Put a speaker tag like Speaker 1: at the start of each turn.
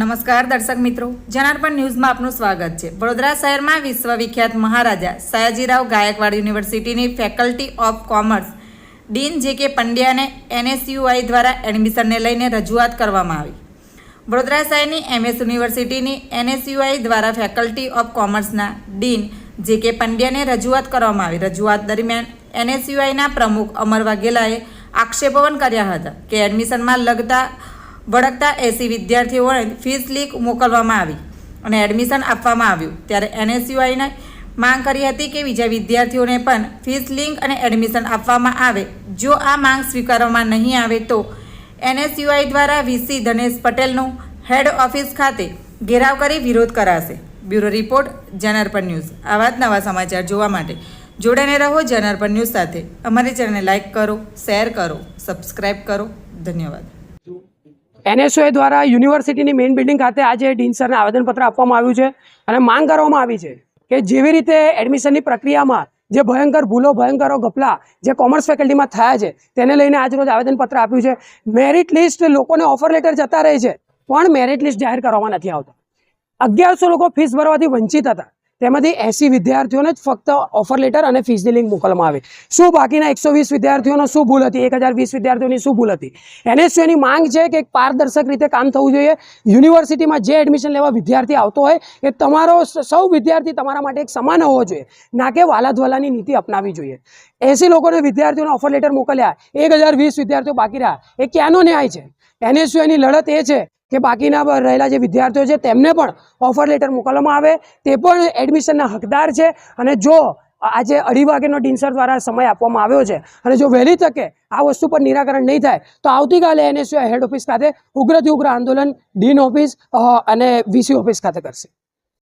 Speaker 1: નમસ્કાર દર્શક મિત્રો. જનાર્પણ ન્યૂઝમાં આપનું સ્વાગત છે. વડોદરા શહેરમાં વિશ્વવિખ્યાત મહારાજા સયાજીરાવ ગાયકવાડ યુનિવર્સિટીની ફેકલ્ટી ઓફ કોમર્સ ડીન જે કે પંડ્યાને એનએસયુઆઈ દ્વારા એડમિશનને લઈને રજૂઆત કરવામાં આવી. વડોદરા શહેરની એમએસ યુનિવર્સિટીની એનએસયુઆઈ દ્વારા ફેકલ્ટી ઓફ કોમર્સના ડીન જે કે પંડ્યાને રજૂઆત કરવામાં આવી. રજૂઆત દરમિયાન એનએસયુઆઈના પ્રમુખ અમર વાઘેલાએ આક્ષેપવન કર્યા હતા કે એડમિશનમાં લગતા વળગતા એસી વિદ્યાર્થીઓને ફીસ લીક મોકલવામાં આવી અને એડમિશન આપવામાં આવ્યું. ત્યારે એનએસયુઆઈને માંગ કરી હતી કે બીજા વિદ્યાર્થીઓને પણ ફીસ લિંક અને એડમિશન આપવામાં આવે. જો આ માંગ સ્વીકારવામાં નહીં આવે તો એનએસયુઆઈ દ્વારા વીસી ધનેશ પટેલનું હેડ ઓફિસ ખાતે ઘેરાવ કરી વિરોધ કરાશે. Bureau report Janarpan news. આવા જ નવા સમાચાર જોવા માટે જોડાને રહો જનાર્પણ ન્યૂઝ સાથે. અમારી ચેનલને લાઇક કરો, શેર કરો સબસ્ક્રાઈબ કરો. ધન્યવાદ.
Speaker 2: એનએસઓએ દ્વારા યુનિવર્સિટીની મેઇન બિલ્ડિંગ ખાતે આજે ડીન સરને આવેદનપત્ર આપવામાં આવ્યું છે અને માંગ કરવામાં આવી છે કે જેવી રીતે એડમિશનની પ્રક્રિયામાં જે ભયંકર ભૂલો, ભયંકરો ગપલા જે કોમર્સ ફેકલ્ટીમાં થયા છે, તેને લઈને આજરોજ આવેદનપત્ર આપ્યું છે. મેરિટ લિસ્ટ લોકોને ઓફર લેટર જતા રહે છે, પણ મેરિટ લિસ્ટ જાહેર કરવામાં નથી આવતા. અગિયારસો લોકો ફીસ ભરવાથી વંચિત હતા. તેમાંથી એસી વિદ્યાર્થીઓને જ ફક્ત ઓફર લેટર અને ફીસની લિંક મોકલવામાં આવે. શું બાકીના એકસો વીસ વિદ્યાર્થીઓનો શું ભૂલ હતી? એક હજાર વીસ વિદ્યાર્થીઓની શું ભૂલ હતી? એનએસયુની માંગ છે કે એક પારદર્શક રીતે કામ થવું જોઈએ. યુનિવર્સિટીમાં જે એડમિશન લેવા વિદ્યાર્થી આવતો હોય, એ તમારો સૌ વિદ્યાર્થી તમારા માટે એક સમાન હોવો જોઈએ, ના કે વાલાધ્વાલાની નીતિ અપનાવવી જોઈએ. એસી લોકોને વિદ્યાર્થીઓને ઓફર લેટર મોકલ્યા, એક હજાર વીસ વિદ્યાર્થીઓ બાકી રહ્યા. એ ક્યાંનો ન્યાય છે? એનએસયુની લડત એ છે કે બાકીના રહેલા જે વિદ્યાર્થીઓ છે, તેમને પણ ઓફર લેટર મોકલવામાં આવે. તે પણ એડમિશનના હકદાર છે અને જો આજે અઢી વાગ્યાનો ડિન્સર દ્વારા સમય આપવામાં આવ્યો છે અને જો વહેલી તકે આ વસ્તુ પર નિરાકરણ નહીં થાય, તો આવતીકાલે એનએસયુ હેડ ઓફિસ ખાતે ઉગ્રથી ઉગ્ર આંદોલન ડીન ઓફિસ અને વીસી ઓફિસ ખાતે કરશે.